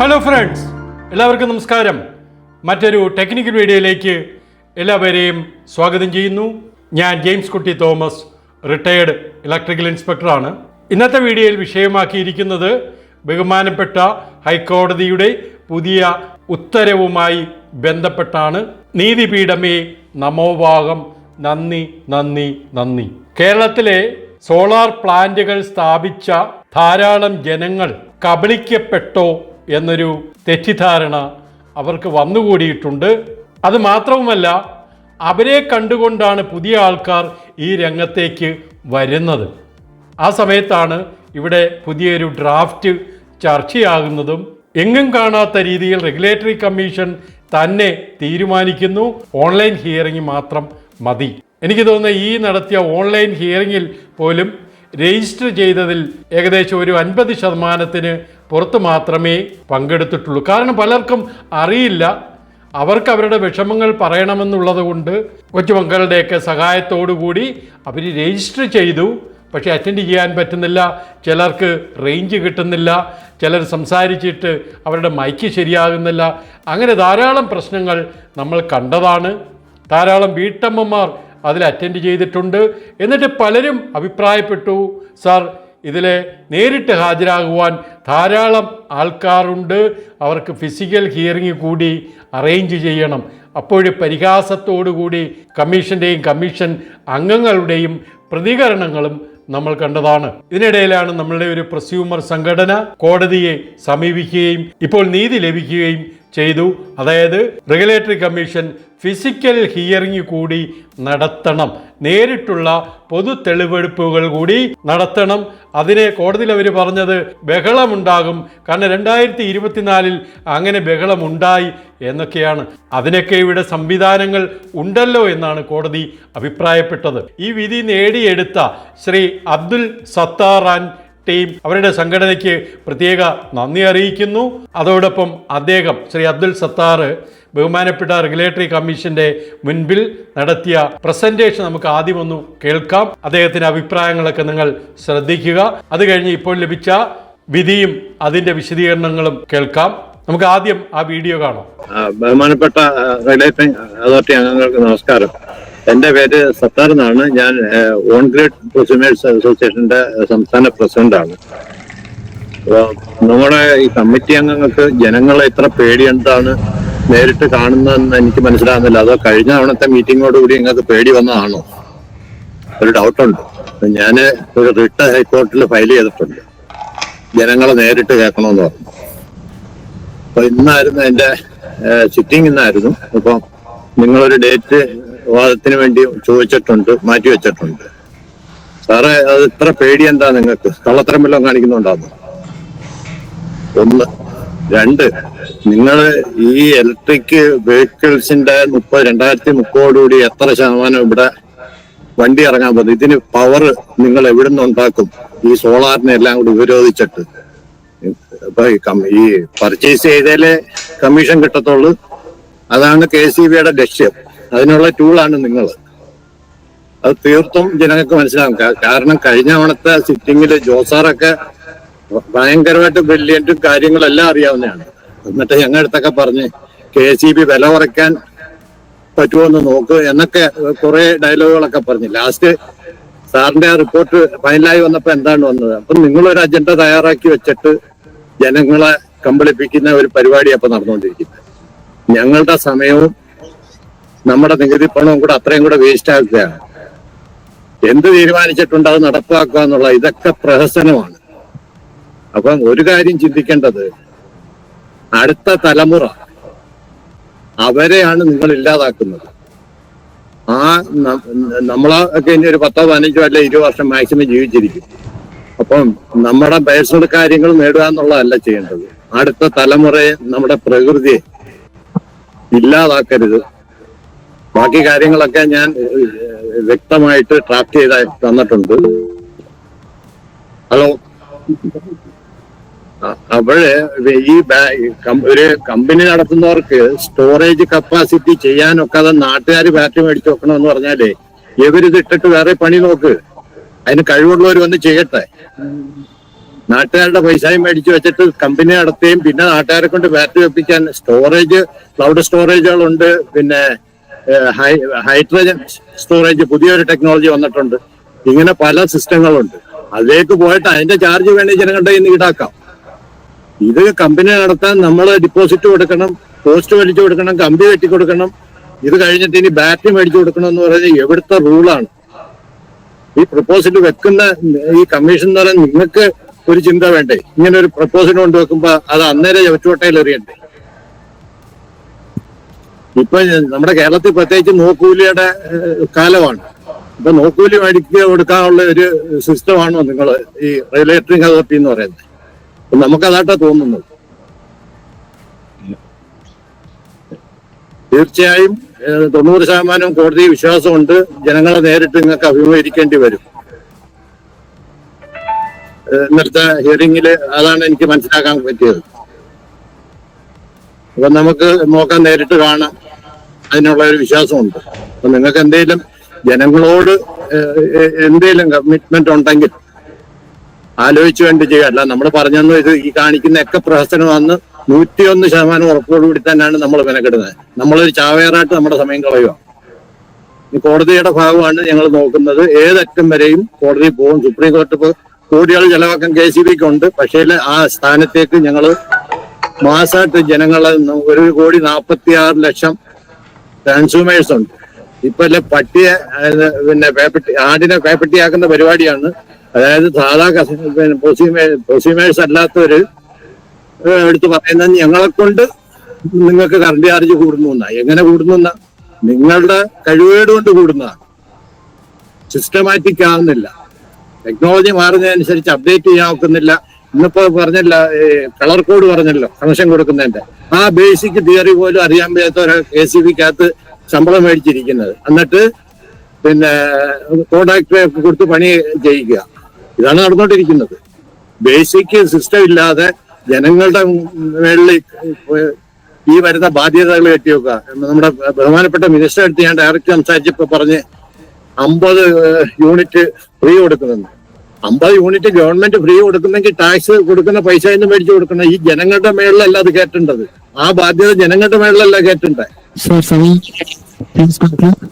Hello friends എല്ലാവർക്കും നമസ്കാരം. മറ്റൊരു ടെക്നിക്കൽ വീഡിയോയിലേക്ക് എല്ലാവരെയും സ്വാഗതം ചെയ്യുന്നു. ഞാൻ ജെയിംസ് കുട്ടി തോമസ് റിട്ടയേർഡ് ഇലക്ട്രിക്കൽ ഇൻസ്പെക്ടറാണ് ഇന്നത്തെ വീഡിയോയിൽ വിഷയമാക്കിയിരിക്കുന്നത് ബഹുമാനപ്പെട്ട ഹൈക്കോടതിയുടെ പുതിയ ഉത്തരവുമായി ബന്ധപ്പെട്ടാണ്. നീതിപീഠമേ നമോഭാഗം നന്ദി നന്ദി നന്ദി. കേരളത്തിലെ സോളാർ പ്ലാന്റുകൾ സ്ഥാപിച്ച ധാരാളം ജനങ്ങൾ കബളിക്കപ്പെട്ടോ എന്നൊരു തെറ്റിദ്ധാരണ അവർക്ക് വന്നുകൂടിയിട്ടുണ്ട്. അത് മാത്രവുമല്ല അവരെ കണ്ടുകൊണ്ടാണ് പുതിയ ആൾക്കാർ ഈ രംഗത്തേക്ക് വരുന്നത്. ആ സമയത്താണ് ഇവിടെ പുതിയൊരു ഡ്രാഫ്റ്റ് ചർച്ചയാകുന്നതും എങ്ങും കാണാത്ത രീതിയിൽ റെഗുലേറ്ററി കമ്മീഷൻ തന്നെ തീരുമാനിക്കുന്നു. ഓൺലൈൻ ഹിയറിംഗ് മാത്രം മതി. എനിക്ക് തോന്നുന്നു ഈ നടത്തിയ ഓൺലൈൻ ഹിയറിങ്ങിൽ പോലും രജിസ്റ്റർ ചെയ്തതിൽ ഏകദേശം ഒരു അൻപത് ശതമാനത്തിന് പുറത്ത് മാത്രമേ പങ്കെടുത്തിട്ടുള്ളൂ. കാരണം പലർക്കും അറിയില്ല. അവർക്ക് അവരുടെ വിഷമങ്ങൾ പറയണമെന്നുള്ളത് കൊണ്ട് കൊച്ചുമക്കളുടെയൊക്കെ കൂടി അവർ രജിസ്റ്റർ ചെയ്തു. പക്ഷേ അറ്റൻഡ് ചെയ്യാൻ പറ്റുന്നില്ല. ചിലർക്ക് റേഞ്ച് കിട്ടുന്നില്ല. ചിലർ സംസാരിച്ചിട്ട് അവരുടെ മൈക്ക് ശരിയാകുന്നില്ല. അങ്ങനെ ധാരാളം പ്രശ്നങ്ങൾ നമ്മൾ കണ്ടതാണ്. ധാരാളം വീട്ടമ്മമാർ അതിൽ അറ്റൻഡ് ചെയ്തിട്ടുണ്ട്. എന്നിട്ട് പലരും അഭിപ്രായപ്പെട്ടു. സാർ ഇതിൽ നേരിട്ട് ഹാജരാകുവാൻ ധാരാളം ആൾക്കാരുണ്ട്. അവർക്ക് ഫിസിക്കൽ ഹിയറിംഗ് കൂടി അറേഞ്ച് ചെയ്യണം. അപ്പോഴും പരിഹാസത്തോടുകൂടി കമ്മീഷന്റെയും കമ്മീഷൻ അംഗങ്ങളുടെയും പ്രതികരണങ്ങളും നമ്മൾ കണ്ടതാണ്. ഇതിനിടയിലാണ് നമ്മളുടെ ഒരു പ്രസ്യൂമർ സംഘടന കോടതിയെ സമീപിക്കുകയും ഇപ്പോൾ നീതി ലഭിക്കുകയും ചെയ്തു. അതായത് റെഗുലേറ്ററി കമ്മീഷൻ ഫിസിക്കൽ ഹിയറിംഗ് കൂടി നടത്തണം. നേരിട്ടുള്ള പൊതു തെളിവെടുപ്പുകൾ കൂടി നടത്തണം. അതിനെ കോടതിയിൽ അവർ പറഞ്ഞത് ബഹളമുണ്ടാകും. കാരണം രണ്ടായിരത്തി ഇരുപത്തിനാലിൽ അങ്ങനെ ബഹളമുണ്ടായി എന്നൊക്കെയാണ്. അതിനൊക്കെ ഇവിടെ സംവിധാനങ്ങൾ ഉണ്ടല്ലോ എന്നാണ് കോടതി അഭിപ്രായപ്പെട്ടത്. ഈ വിധി നേടിയെടുത്ത ശ്രീ അബ്ദുൽ സത്താറാൻ ടീം അവരുടെ സംഘടനയ്ക്ക് പ്രത്യേക നന്ദി അറിയിക്കുന്നു. അതോടൊപ്പം അദ്ദേഹം ശ്രീ അബ്ദുൽ സത്താർ ബഹുമാനപ്പെട്ട റെഗുലേറ്ററി കമ്മീഷന്റെ മുൻപിൽ നടത്തിയ പ്രസന്റേഷൻ നമുക്ക് ആദ്യം ഒന്ന് കേൾക്കാം. അദ്ദേഹത്തിന്റെ അഭിപ്രായങ്ങളൊക്കെ നിങ്ങൾ ശ്രദ്ധിക്കുക. അത് കഴിഞ്ഞ് ഇപ്പോൾ ലഭിച്ച വിധിയും അതിന്റെ വിശദീകരണങ്ങളും കേൾക്കാം. നമുക്ക് ആദ്യം ആ വീഡിയോ കാണാം. ബഹുമാനപ്പെട്ട റെഗുലേറ്ററി അതോറിറ്റി അംഗങ്ങൾക്ക് നമസ്കാരം. എന്റെ പേര് സത്താർ എന്നാണ്. ഞാൻ ഓൺ ഗ്രേഡ് പ്രൊസ്യൂമേഴ്സ് അസോസിയേഷന്റെ സംസ്ഥാന പ്രസിഡന്റാണ് അപ്പോ നമ്മുടെ ഈ കമ്മിറ്റി അംഗങ്ങൾക്ക് ജനങ്ങളെ ഇത്ര പേടിയെന്താണ് നേരിട്ട് കാണുന്നതെന്ന് എനിക്ക് മനസ്സിലാകുന്നില്ല. അതോ കഴിഞ്ഞ തവണത്തെ മീറ്റിങ്ങോടുകൂടി നിങ്ങൾക്ക് പേടി വന്നതാണോ? ഒരു ഡൗട്ടുണ്ട്. ഞാൻ ഒരു റിട്ട് ഹൈക്കോർട്ടിൽ ഫയൽ ചെയ്തിട്ടുണ്ട്. ജനങ്ങളെ നേരിട്ട് കേൾക്കണമെന്ന് പറഞ്ഞു. അപ്പൊ ഇന്നായിരുന്നു എന്റെ സിറ്റിംഗ് ഇന്നായിരുന്നു. അപ്പൊ നിങ്ങളൊരു ഡേറ്റ് വാദത്തിന് വേണ്ടി ചോദിച്ചിട്ടുണ്ട് മാറ്റി വെച്ചിട്ടുണ്ട്. സാറേ അത് ഇത്ര പേടി എന്താ നിങ്ങൾക്ക്? കള്ളത്തരം വല്ലതും കാണിക്കുന്നുണ്ടാകുന്നു ഒന്ന്. രണ്ട്. നിങ്ങൾ ഈ ഇലക്ട്രിക് വെഹിക്കിൾസിന്റെ മുപ്പത് രണ്ടായിരത്തി മുപ്പതോടുകൂടി എത്ര ശതമാനം ഇവിടെ വണ്ടി ഇറങ്ങാൻ പോകുന്നത് ഇതിന് പവർ നിങ്ങൾ എവിടുന്ന് ഉണ്ടാക്കും? ഈ സോളാറിനെ എല്ലാം കൂടി ഉപരോധിച്ചിട്ട്. ഇപ്പൊ ഈ പർച്ചേസ് ചെയ്തതിലെ കമ്മീഷൻ കിട്ടത്തുള്ളൂ. അതാണ് കെ സി ബിയുടെ ലക്ഷ്യം. അതിനുള്ള ടൂളാണ് നിങ്ങൾ അത് തീർത്തും ജനങ്ങൾക്ക് മനസ്സിലാകും കാരണം കഴിഞ്ഞ തവണത്തെ സിറ്റിങ്ങിൽ ജോസാറൊക്കെ ഭയങ്കരമായിട്ട് ബ്രില്യന്റും കാര്യങ്ങളെല്ലാം അറിയാവുന്നതാണ്. എന്നിട്ട് ഞങ്ങളുടെ അടുത്തൊക്കെ പറഞ്ഞ് കെ സി ബി വില കുറയ്ക്കാൻ പറ്റുമോ എന്ന് നോക്ക് എന്നൊക്കെ കുറെ ഡയലോഗുകളൊക്കെ പറഞ്ഞു. ലാസ്റ്റ് സാറിന്റെ ആ റിപ്പോർട്ട് ഫൈനലായി വന്നപ്പോ എന്താണ് വന്നത്? അപ്പൊ നിങ്ങളൊരു അജണ്ട തയ്യാറാക്കി വെച്ചിട്ട് ജനങ്ങളെ കമ്പളിപ്പിക്കുന്ന ഒരു പരിപാടി അപ്പൊ നടന്നുകൊണ്ടിരിക്കുന്നത്. ഞങ്ങളുടെ സമയവും നമ്മുടെ നികുതി പണവും കൂടെ അത്രയും കൂടെ വേസ്റ്റ് ആക്കുകയാണ് എന്ത് തീരുമാനിച്ചിട്ടുണ്ട് അത് നടപ്പാക്കുക എന്നുള്ള ഇതൊക്കെ പ്രഹസനമാണ്. അപ്പം ഒരു കാര്യം ചിന്തിക്കേണ്ടത് അടുത്ത തലമുറ അവരെയാണ് നിങ്ങൾ ഇല്ലാതാക്കുന്നത്. ആ നമ്മളൊക്കെ ഇനി ഒരു പത്തോ പതിനഞ്ചോ അല്ലെ ഇരുപത് വർഷം മാക്സിമം ജീവിച്ചിരിക്കും. അപ്പം നമ്മുടെ പേഴ്സണൽ കാര്യങ്ങൾ നേടുക എന്നുള്ളതല്ല ചെയ്യേണ്ടത്. അടുത്ത തലമുറയെ നമ്മുടെ പ്രകൃതിയെ ഇല്ലാതാക്കരുത്. ബാക്കി കാര്യങ്ങളൊക്കെ ഞാൻ വ്യക്തമായിട്ട് ട്രാക്ക് ചെയ്ത് തന്നിട്ടുണ്ട്. ഹലോ? അപ്പോഴ് ഈ ഒരു കമ്പനി നടത്തുന്നവർക്ക് സ്റ്റോറേജ് കപ്പാസിറ്റി ചെയ്യാനൊക്കാതെ നാട്ടുകാർ ബാറ്ററി മേടിച്ചു വെക്കണം എന്ന് പറഞ്ഞാലേ ഇവരിത് ഇട്ടിട്ട് വേറെ പണി നോക്ക്. അതിന് കഴിവുള്ളവർ വന്ന് ചെയ്യട്ടെ. നാട്ടുകാരുടെ പൈസയും മേടിച്ചു വെച്ചിട്ട് കമ്പനി നടത്തുകയും പിന്നെ നാട്ടുകാരെ കൊണ്ട് ബാറ്ററി വെപ്പിക്കാൻ സ്റ്റോറേജ് ക്ലൗഡ് സ്റ്റോറേജുകളുണ്ട് പിന്നെ ഹൈഡ്രജൻ സ്റ്റോറേജ് പുതിയൊരു ടെക്നോളജി വന്നിട്ടുണ്ട്. ഇങ്ങനെ പല സിസ്റ്റങ്ങളുണ്ട്. അതിലേക്ക് പോയിട്ട് അതിന്റെ ചാർജ് വേണേ ജനങ്ങളുടെ നിന്ന് ഈടാക്കാം. ഇത് കമ്പനി നടത്താൻ നമ്മൾ ഡിപ്പോസിറ്റ് കൊടുക്കണം പോസ്റ്റ് മേടിച്ചു കൊടുക്കണം കമ്പി വെട്ടി കൊടുക്കണം. ഇത് കഴിഞ്ഞിട്ട് ഇനി ബാറ്ററി മേടിച്ചു കൊടുക്കണം എന്ന് പറയുന്നത് എവിടുത്തെ റൂളാണ് ഈ പ്രപ്പോസൽ വെക്കുന്ന ഈ കമ്മീഷൻ എന്ന് പറയുന്നത് നിങ്ങൾക്ക് ഒരു ചിന്ത വേണ്ടേ? ഇങ്ങനെ ഒരു പ്രപ്പോസൽ കൊണ്ട് വെക്കുമ്പോ അത് അന്നേരം ചുവട്ടുവട്ടയിൽ എറിയണ്ടേ? ഇപ്പൊ നമ്മുടെ കേരളത്തിൽ പ്രത്യേകിച്ച് നോക്കൂലിയുടെ കാലമാണ്. ഇപ്പൊ നോക്കൂലി മേടിക്കുക കൊടുക്കാനുള്ള ഒരു സിസ്റ്റമാണോ നിങ്ങൾ ഈ റെഗുലേറ്ററിംഗ് അതോറിറ്റി എന്ന് പറയുന്നത്. നമുക്കതായിട്ടാ തോന്നുന്നത്. തീർച്ചയായും തൊണ്ണൂറ് ശതമാനം കോടതി വിശ്വാസമുണ്ട്. ജനങ്ങളെ നേരിട്ട് നിങ്ങൾക്ക് അഭിമുഖീകരിക്കേണ്ടി വരും. ഇന്നത്തെ ഹിയറിംഗിൽ അതാണ് എനിക്ക് മനസ്സിലാക്കാൻ പറ്റിയത്. അപ്പൊ നമുക്ക് നോക്കാൻ നേരിട്ട് കാണാം. അതിനുള്ള ഒരു വിശ്വാസമുണ്ട്. അപ്പൊ നിങ്ങൾക്ക് എന്തെങ്കിലും ജനങ്ങളോട് എന്തെങ്കിലും കമ്മിറ്റ്മെന്റ് ഉണ്ടെങ്കിൽ ആലോചിച്ച് വേണ്ടി ചെയ്യുക. അല്ല നമ്മൾ പറഞ്ഞെന്ന് ഇത് ഈ കാണിക്കുന്ന ഒക്കെ പ്രഹസനമാണെന്ന് നൂറ്റിയൊന്ന് ശതമാനം ഉറപ്പോടുകൂടി തന്നെയാണ് നമ്മൾ മെനക്കെടുന്നത്. നമ്മളൊരു ചാവേറായിട്ട് നമ്മുടെ സമയം കളയുക. കോടതിയുടെ ഭാഗമാണ് ഞങ്ങൾ നോക്കുന്നത്. ഏതറ്റം വരെയും കോടതി പോകും. സുപ്രീം കോർട്ട് കോടികൾ ചെലവാക്കാൻ കെ സി ബിക്ക് ഉണ്ട്. പക്ഷേ ആ സ്ഥാനത്തേക്ക് ഞങ്ങൾ മാസമായിട്ട് ജനങ്ങളെ ഒരു കോടി നാൽപ്പത്തി ആറ് ലക്ഷം കൺസ്യൂമേഴ്സ് ഉണ്ട്. ഇപ്പൊ അല്ലെ പട്ടിയെ പിന്നെ പേപ്പട്ടി ആടിനെ പേപ്പട്ടിയാക്കുന്ന പരിപാടിയാണ്. അതായത് സാധാ പ്രൊസ്യൂമേഴ്സ് അല്ലാത്തവര് എടുത്തു പറയുന്നത് ഞങ്ങളെ കൊണ്ട് നിങ്ങൾക്ക് കറണ്ട് ചാർജ് കൂടുന്നു എന്നാ എങ്ങനെ കൂടുന്നു എന്നാ നിങ്ങളുടെ കഴിവേട് കൊണ്ട് കൂടുന്നതാണ് സിസ്റ്റമാറ്റിക് ആവുന്നില്ല. ടെക്നോളജി മാറുന്നതനുസരിച്ച് അപ്ഡേറ്റ് ചെയ്യാൻ ഒക്കുന്നില്ല. ഇന്നിപ്പോ പറഞ്ഞല്ല കളർ കോഡ് പറഞ്ഞല്ലോ കമ്മീഷൻ കൊടുക്കുന്നതിന്റെ. ആ ബേസിക് തിയറി പോലും അറിയാൻ വയ്യാത്തവരെ കെ സി ബിക്കകത്ത് ശമ്പളം മേടിച്ചിരിക്കുന്നത്. എന്നിട്ട് പിന്നെ കോൺട്രാക്ടറെ കൊടുത്ത് പണി ചെയ്യിക്കുക. ഇതാണ് നടന്നുകൊണ്ടിരിക്കുന്നത് ബേസിക് സിസ്റ്റം ഇല്ലാതെ ജനങ്ങളുടെ മേളിൽ ഈ വരുന്ന ബാധ്യതകൾ കെട്ടിവെക്കുക നമ്മുടെ ബഹുമാനപ്പെട്ട മിനിസ്റ്റർ അടുത്ത് ഞാൻ ഡയറക്റ്റ് സംസാരിച്ചപ്പോ പറഞ്ഞ് അമ്പത് യൂണിറ്റ് ഫ്രീ കൊടുക്കുന്നുണ്ട്. അമ്പത് യൂണിറ്റ് ഗവൺമെന്റ് ഫ്രീ കൊടുക്കുന്നെങ്കിൽ ടാക്സ് കൊടുക്കുന്ന പൈസ എന്ന് മേടിച്ചു കൊടുക്കണം ഈ ജനങ്ങളുടെ മേളിലല്ല അത് കയറ്റേണ്ടത് ആ ബാധ്യത ജനങ്ങളുടെ മേളിലല്ല കയറ്റണ്ടേ Sir, sorry. Please conclude.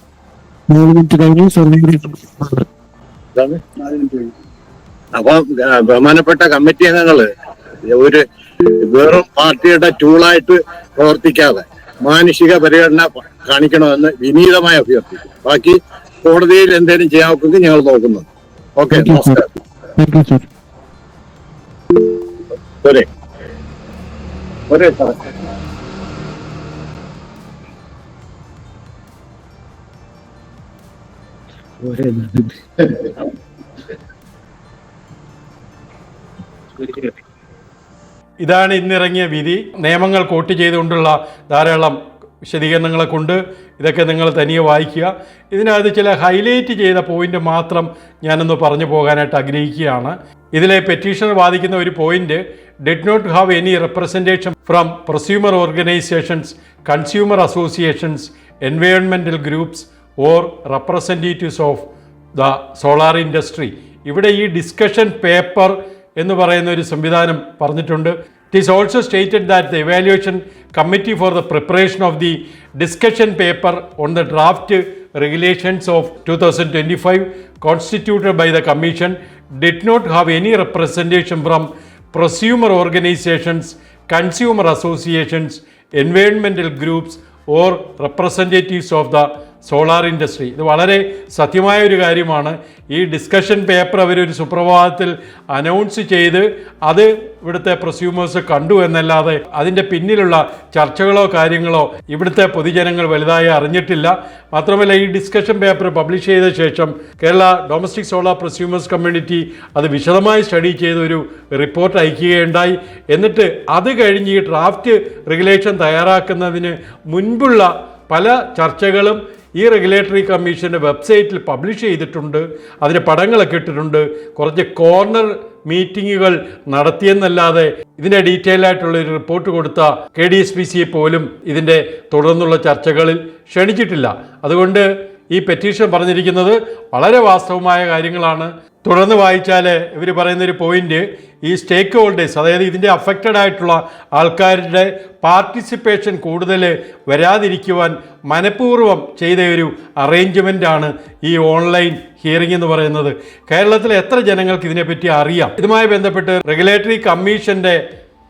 Moving into guidance or അപ്പൊ ബഹുമാനപ്പെട്ട കമ്മിറ്റി അംഗങ്ങൾ ഒരു വെറും പാർട്ടിയുടെ ടൂളായിട്ട് പ്രവർത്തിക്കാതെ മാനുഷിക പരിഗണന കാണിക്കണമെന്ന് വിനീതമായി അഭ്യർത്ഥിക്കും ബാക്കി കോടതിയിൽ എന്തെങ്കിലും ചെയ്യാമെങ്കിൽ ഞങ്ങൾ നോക്കുന്നു. ഓക്കെ നമസ്കാരം. Thank you, sir. ഒരേ ഒരേ സാറേ ഇതാണ് ഇന്നിറങ്ങിയ വിധി. നിയമങ്ങൾ കോട്ട് ചെയ്തുകൊണ്ടുള്ള ധാരാളം വിശദീകരണങ്ങളെ കൊണ്ട് ഇതൊക്കെ നിങ്ങൾ തനിയെ വായിക്കുക. ഇതിനകത്ത് ചില ഹൈലൈറ്റ് ചെയ്ത പോയിന്റ് മാത്രം ഞാനൊന്ന് പറഞ്ഞു പോകാനായിട്ട് ആഗ്രഹിക്കുകയാണ്. ഇതിലെ പെറ്റീഷണർ വാദിക്കുന്ന ഒരു point did not have any representation from prosumer organisations consumer associations എൻവയോൺമെന്റൽ groups or representatives of the solar industry ഇവിടെ ഈ ഡിസ്കഷൻ പേപ്പർ എന്ന് പറയുന്ന ഒരു സംവിധാനം പറഞ്ഞിട്ടുണ്ട്. It is also stated that the evaluation committee for the preparation of the discussion paper on the draft regulations of 2025 constituted by the commission did not have any representation from prosumer organizations, consumer associations, environmental groups or representatives of the solar industry. ഇത് വളരെ സത്യമായ ഒരു കാര്യമാണ്. ഈ discussion paper അവരൊരു സുപ്രഭാതത്തിൽ announce ചെയ്ത് അത് ഇവിടുത്തെ പ്രൊസ്യൂമേഴ്സ് കണ്ടു എന്നല്ലാതെ അതിന്റെ പിന്നിലുള്ള ചർച്ചകളോ കാര്യങ്ങളോ ഇവിടുത്തെ പൊതുജനങ്ങൾ വലുതായി അറിഞ്ഞിട്ടില്ല. മാത്രമല്ല ഈ ഡിസ്കഷൻ പേപ്പർ പബ്ലിഷ് ചെയ്ത ശേഷം Kerala domestic solar prosumers community അത് വിശദമായി സ്റ്റഡി ചെയ്ത് ഒരു റിപ്പോർട്ട് അയക്കുകയുണ്ടായി. എന്നിട്ട് അത് കഴിഞ്ഞ് ഈ ഡ്രാഫ്റ്റ് റെഗുലേഷൻ തയ്യാറാക്കുന്നതിന് മുൻപുള്ള പല ചർച്ചകളും ഈ റെഗുലേറ്ററി കമ്മീഷന്റെ വെബ്സൈറ്റിൽ പബ്ലിഷ് ചെയ്തിട്ടുണ്ട്. അതിന് പടങ്ങളൊക്കെ ഇട്ടിട്ടുണ്ട്. കുറച്ച് കോർണർ മീറ്റിങ്ങുകൾ നടത്തിയെന്നല്ലാതെ ഇതിന്റെ ഡീറ്റെയിൽ ആയിട്ടുള്ള ഒരു റിപ്പോർട്ട് കൊടുത്ത കെ ഡി എസ് പി സിയെ പോലും ഇതിന്റെ തുടർന്നുള്ള ചർച്ചകളിൽ ക്ഷണിച്ചിട്ടില്ല. അതുകൊണ്ട് ഈ പെറ്റീഷൻ പറഞ്ഞിരിക്കുന്നത് വളരെ വാസ്തവമായ കാര്യങ്ങളാണ്. തുടർന്ന് വായിച്ചാൽ ഇവർ പറയുന്ന ഒരു പോയിന്റ് ഈ സ്റ്റേക്ക് ഹോൾഡേഴ്സ് അതായത് ഇതിന്റെ അഫക്റ്റഡ് ആയിട്ടുള്ള ആൾക്കാരുടെ പാർട്ടിസിപ്പേഷൻ കൂടുതൽ വരാതിരിക്കുവാൻ മനഃപൂർവം ചെയ്ത ഒരു അറേഞ്ച്മെന്റാണ് ഈ ഓൺലൈൻ ഹിയറിംഗ് എന്ന് പറയുന്നത്. കേരളത്തിലെ എത്ര ജനങ്ങൾക്ക് ഇതിനെപ്പറ്റി അറിയാം? ഇതുമായി ബന്ധപ്പെട്ട് റെഗുലേറ്ററി കമ്മീഷന്റെ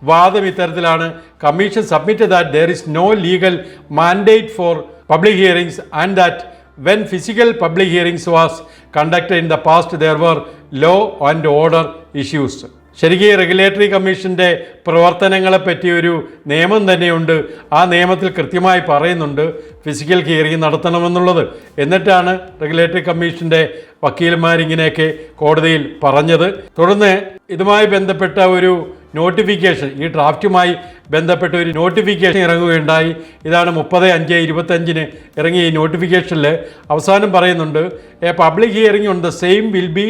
വാദം ഇത്തരത്തിലാണ്. Commission submit that there is no legal mandate for public hearings and that when physical public hearings was conducted in the past there were law and order issues ശരിക്കും റെഗുലേറ്ററി കമ്മീഷന്റെ പ്രവർത്തനങ്ങളെ പറ്റി ഒരു നിയമം തന്നെയുണ്ട്. ആ നിയമത്തിൽ കൃത്യമായി പറയുന്നുണ്ട് ഫിസിക്കൽ ഹിയറിംഗ് നടത്തണമെന്നുള്ളത്. എന്നിട്ടാണ് റെഗുലേറ്ററി കമ്മീഷന്റെ വക്കീൽമാരിങ്ങനെയൊക്കെ കോടതിയിൽ പറഞ്ഞത്. തുടർന്ന് ഇതുമായി ബന്ധപ്പെട്ട ഒരു നോട്ടിഫിക്കേഷൻ. ഈ ഡ്രാഫ്റ്റുമായി ബന്ധപ്പെട്ട ഒരു നോട്ടിഫിക്കേഷൻ ഇറങ്ങുകയുണ്ടായി. ഇതാണ് മുപ്പത് അഞ്ച് ഇരുപത്തഞ്ചിന് ഇറങ്ങിയ ഈ നോട്ടിഫിക്കേഷനിൽ അവസാനം പറയുന്നുണ്ട് a public hearing on the same will be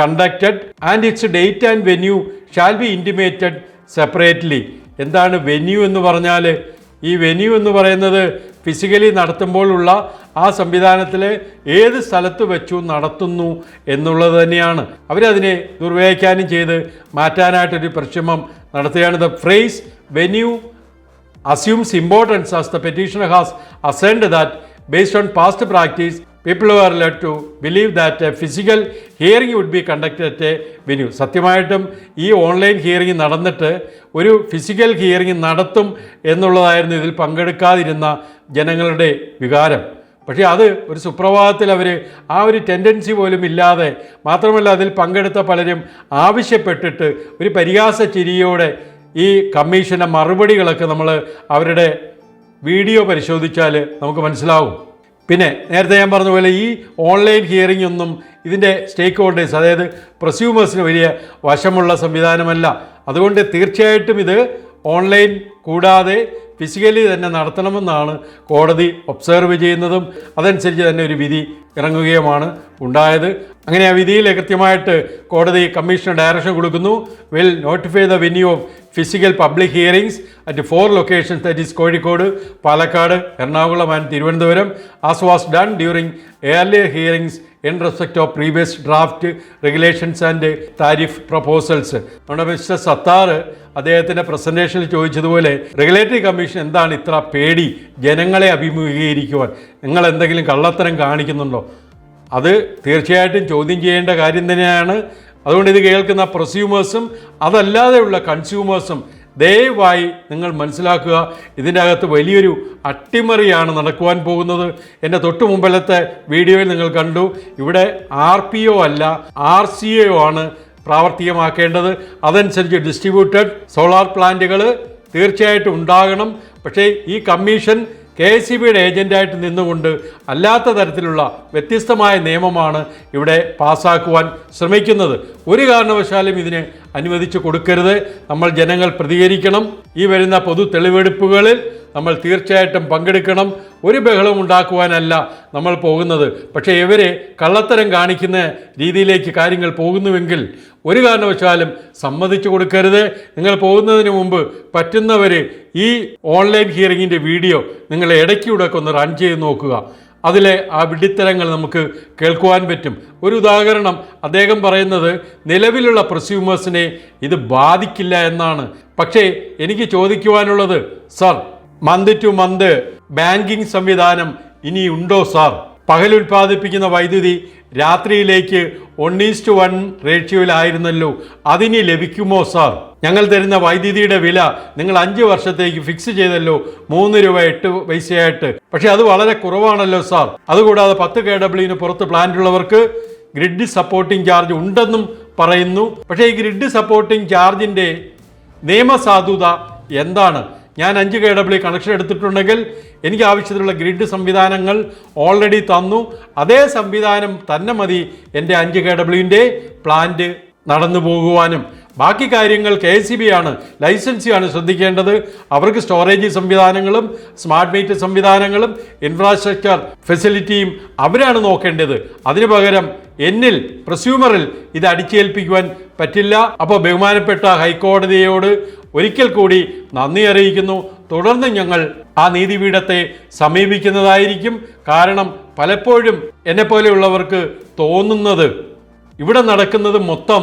conducted and its date and venue shall be intimated separately എന്താണ് വെന്യൂ എന്ന് പറഞ്ഞാൽ ഈ വെന്യൂ എന്ന് പറയുന്നത് ഫിസിക്കലി നടത്തുമ്പോഴുള്ള ആ സംവിധാനത്തിൽ ഏത് സ്ഥലത്ത് വെച്ചു നടത്തുന്നു എന്നുള്ളത് തന്നെയാണ്. അവരതിനെ ദുർവ്യാഖ്യാനം ചെയ്ത് മാറ്റാനായിട്ടൊരു പരിശ്രമം നടത്തുകയാണ്. The phrase venue assumes importance as the petitioner has ascend that based on past practice people are led to believe that physical hearing would be conducted at a venue. സത്യമായിട്ടും ഈ ഓൺലൈൻ ഹിയറിംഗ് നടന്നിട്ട് ഒരു physical hearing നടത്തും എന്നുള്ളതായിരുന്നു ഇതിൽ പങ്കെടുക്കാതിരുന്ന ജനങ്ങളുടെ വികാരം. പക്ഷേ അത് ഒരു സുപ്രഭാതത്തിൽ അവർ ആ ഒരു ടെൻഡൻസി പോലും ഇല്ലാതെ മാത്രമല്ല അതിൽ പങ്കെടുത്ത പലരും ആവശ്യപ്പെട്ടിട്ട് ഒരു പരിഹാസ ചിരിയോടെ ഈ കമ്മീഷന്റെ മറുപടികളൊക്കെ നമ്മൾ അവരുടെ വീഡിയോ പരിശോധിച്ചാൽ നമുക്ക് മനസ്സിലാവും. പിന്നെ നേരത്തെ ഞാൻ പറഞ്ഞ പോലെ ഈ ഓൺലൈൻ ഹിയറിംഗ് ഒന്നും ഇതിന്റെ സ്റ്റേക്ക് ഹോൾഡേഴ്സ് അതായത് പ്രസ്യൂമേഴ്സിന് വലിയ വശമുള്ള സംവിധാനമല്ല. അതുകൊണ്ട് തീർച്ചയായിട്ടും ഇത് ഓൺലൈൻ കൂടാതെ ഫിസിക്കലി തന്നെ നടത്തണമെന്നാണ് കോടതി ഒബ്സർവ് ചെയ്യുന്നതും അതനുസരിച്ച് തന്നെ ഒരു വിധി ഇറങ്ങുകയുമാണ് ഉണ്ടായത്. അങ്ങനെ ആ വിധിയിൽ കൃത്യമായിട്ട് കോടതി കമ്മീഷന് ഡയറക്ഷൻ കൊടുക്കുന്നു. Will notify the venue of physical public hearings at four locations that is Kozhikode Palakkad Ernakulam and Thiruvananthapuram. As was done during earlier hearings in respect of previous draft regulations and tariff proposals നമ്മുടെ mister Sattar അദ്ദേഹത്തിന്റെ പ്രസന്റേഷനിൽ ചോദിച്ചതുപോലെ regulatory commission എന്താണ് ഇത്ര പേടി? ജനങ്ങളെ അഭിമുഖീകരിക്കുവാൻ നിങ്ങൾ എന്തെങ്കിലും കള്ളത്തരം കാണിക്കുന്നുണ്ടോ? അത് തീർച്ചയായിട്ടും ചോദ്യം ചെയ്യേണ്ട കാര്യം തന്നെയാണ്. അതുകൊണ്ട് ഇത് കേൾക്കുന്ന പ്രൊസ്യൂമേഴ്സും അതല്ലാതെയുള്ള കൺസ്യൂമേഴ്സും ദയവായി നിങ്ങൾ മനസ്സിലാക്കുക ഇതിന്റെ അകത്ത് വലിയൊരു അട്ടിമറിയാണ് നടക്കുവാൻ പോകുന്നത്. എന്റെ തൊട്ടു മുമ്പിലത്തെ വീഡിയോയിൽ നിങ്ങൾ കണ്ടു ഇവിടെ ആർ പി ഒ അല്ല ആർ സി ഒ ആണ് പ്രാവർത്തികമാക്കേണ്ടത്. അതനുസരിച്ച് ഡിസ്ട്രിബ്യൂട്ടഡ് സോളാർ പ്ലാന്റുകൾ തീർച്ചയായിട്ടും ഉണ്ടാകണം. പക്ഷേ ഈ കമ്മീഷൻ കെ എസ് സി ബിയുടെ ഏജന്റായിട്ട് നിന്നുകൊണ്ട് അല്ലാത്ത തരത്തിലുള്ള വ്യത്യസ്തമായ നിയമമാണ് ഇവിടെ പാസ്സാക്കുവാൻ ശ്രമിക്കുന്നത്. ഒരു കാരണവശാലും ഇതിന് അനുവദിച്ചു കൊടുക്കരുത്. നമ്മൾ ജനങ്ങൾ പ്രതികരിക്കണം. ഈ വരുന്ന പൊതു തെളിവെടുപ്പുകളിൽ നമ്മൾ തീർച്ചയായിട്ടും പങ്കെടുക്കണം. ഒരു ബഹളം ഉണ്ടാക്കുവാനല്ല നമ്മൾ പോകുന്നത്. പക്ഷേ ഇവരെ കള്ളത്തരം കാണിക്കുന്ന രീതിയിലേക്ക് കാര്യങ്ങൾ പോകുന്നുവെങ്കിൽ ഒരു കാരണവശാലും സമ്മതിച്ചു കൊടുക്കരുത്. നിങ്ങൾ പോകുന്നതിന് മുമ്പ് പറ്റുന്നവർ ഈ ഓൺലൈൻ ഹിയറിങ്ങിന്റെ വീഡിയോ നിങ്ങൾ ഇടയ്ക്കൂടെ ഒന്ന് റൺ ചെയ്ത് നോക്കുക. അതിലെ ആ വിഡിത്തരങ്ങൾ നമുക്ക് കേൾക്കുവാൻ പറ്റും. ഒരു ഉദാഹരണം അദ്ദേഹം പറയുന്നത് നിലവിലുള്ള പ്രസ്യൂമേഴ്സിനെ ഇത് ബാധിക്കില്ല എന്നാണ്. പക്ഷേ എനിക്ക് ചോദിക്കുവാനുള്ളത് sir month to month banking സംവിധാനം ഇനി ഉണ്ടോ സാർ? പകൽ ഉൽപ്പാദിപ്പിക്കുന്ന വൈദ്യുതി രാത്രിയിലേക്ക് വൺ ഈസ്റ്റ് വൺ റേഷ്യോയിലായിരുന്നല്ലോ അതിനി ലഭിക്കുമോ സാർ? ഞങ്ങൾ തരുന്ന വൈദ്യുതിയുടെ വില നിങ്ങൾ അഞ്ച് വർഷത്തേക്ക് ഫിക്സ് ചെയ്തല്ലോ. മൂന്ന് രൂപ എട്ട് പൈസയായിട്ട്. പക്ഷെ അത് വളരെ കുറവാണല്ലോ സാർ. അതുകൂടാതെ പത്ത് കെ ഡബ്ല്യുവിന് പുറത്ത് പ്ലാന്റ് ഉള്ളവർക്ക് ഗ്രിഡ് സപ്പോർട്ടിംഗ് ചാർജ് ഉണ്ടെന്നും പറയുന്നു. പക്ഷേ ഈ ഗ്രിഡ് സപ്പോർട്ടിംഗ് ചാർജിന്റെ നിയമസാധുത എന്താണ്? ഞാൻ അഞ്ച് കെ ഡബ്ല്യു കണക്ഷൻ എടുത്തിട്ടുണ്ടെങ്കിൽ എനിക്ക് ആവശ്യത്തിലുള്ള ഗ്രിഡ് സംവിധാനങ്ങൾ ഓൾറെഡി തന്നു. അതേ സംവിധാനം തന്നെ മതി എന്റെ അഞ്ച് കെ ഡബ്ല്യുവിന്റെ പ്ലാന്റ് നടന്നു പോകുവാനും. ബാക്കി കാര്യങ്ങൾ കെ എസ് സി ബി ആണ് ലൈസൻസിയാണ് ശ്രദ്ധിക്കേണ്ടത്. അവർക്ക് സ്റ്റോറേജ് സംവിധാനങ്ങളും സ്മാർട്ട് മീറ്റർ സംവിധാനങ്ങളും ഇൻഫ്രാസ്ട്രക്ചർ ഫെസിലിറ്റിയും അവരാണ് നോക്കേണ്ടത്. അതിനു പകരം എന്നിൽ പ്രസ്യൂമറിൽ ഇത് അടിച്ചേൽപ്പിക്കുവാൻ പറ്റില്ല. അപ്പോൾ ബഹുമാനപ്പെട്ട ഹൈക്കോടതിയോട് ഒരിക്കൽ കൂടി നന്ദി അറിയിക്കുന്നു. തുടർന്ന് ഞങ്ങൾ ആ നീതിപീഠത്തെ സമീപിക്കുന്നതായിരിക്കും കാരണം പലപ്പോഴും എന്നെ പോലെയുള്ളവർക്ക് തോന്നുന്നത്. ഇവിടെ നടക്കുന്നത് മൊത്തം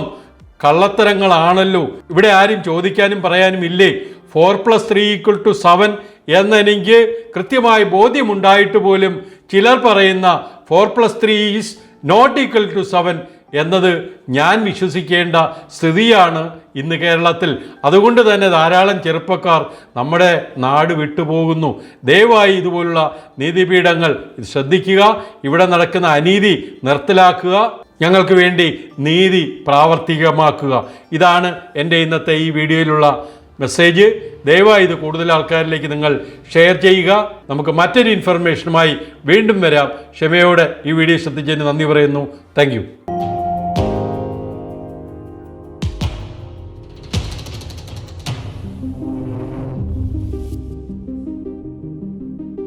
കള്ളത്തരങ്ങളാണല്ലോ. ഇവിടെ ആരും ചോദിക്കാനും പറയാനും ഇല്ലേ? Four plus three equal to seven എന്നെനിക്ക് കൃത്യമായി ബോധ്യമുണ്ടായിട്ട് പോലും ചിലർ പറയുന്ന four plus three is not equal to seven എന്നത് ഞാൻ വിശ്വസിക്കേണ്ട സ്ഥിതിയാണ് ഇന്ന് കേരളത്തിൽ. അതുകൊണ്ട് തന്നെ ധാരാളം ചെറുപ്പക്കാർ നമ്മുടെ നാട് വിട്ടുപോകുന്നു. ദയവായി ഇതുപോലുള്ള നീതിപീഠങ്ങൾ ശ്രദ്ധിക്കുക. ഇവിടെ നടക്കുന്ന അനീതി നിർത്തലാക്കുക. ഞങ്ങൾക്ക് വേണ്ടി നീതി പ്രാവർത്തികമാക്കുക. ഇതാണ് എന്റെ ഇന്നത്തെ ഈ വീഡിയോയിലുള്ള മെസ്സേജ്. ദയവായി ഇത് കൂടുതൽ ആൾക്കാരിലേക്ക് നിങ്ങൾ ഷെയർ ചെയ്യുക. നമുക്ക് മറ്റൊരു ഇൻഫർമേഷനുമായി വീണ്ടും വരാം. ക്ഷമയോടെ ഈ വീഡിയോ ശ്രദ്ധിച്ചതിന് നന്ദി പറയുന്നു. താങ്ക്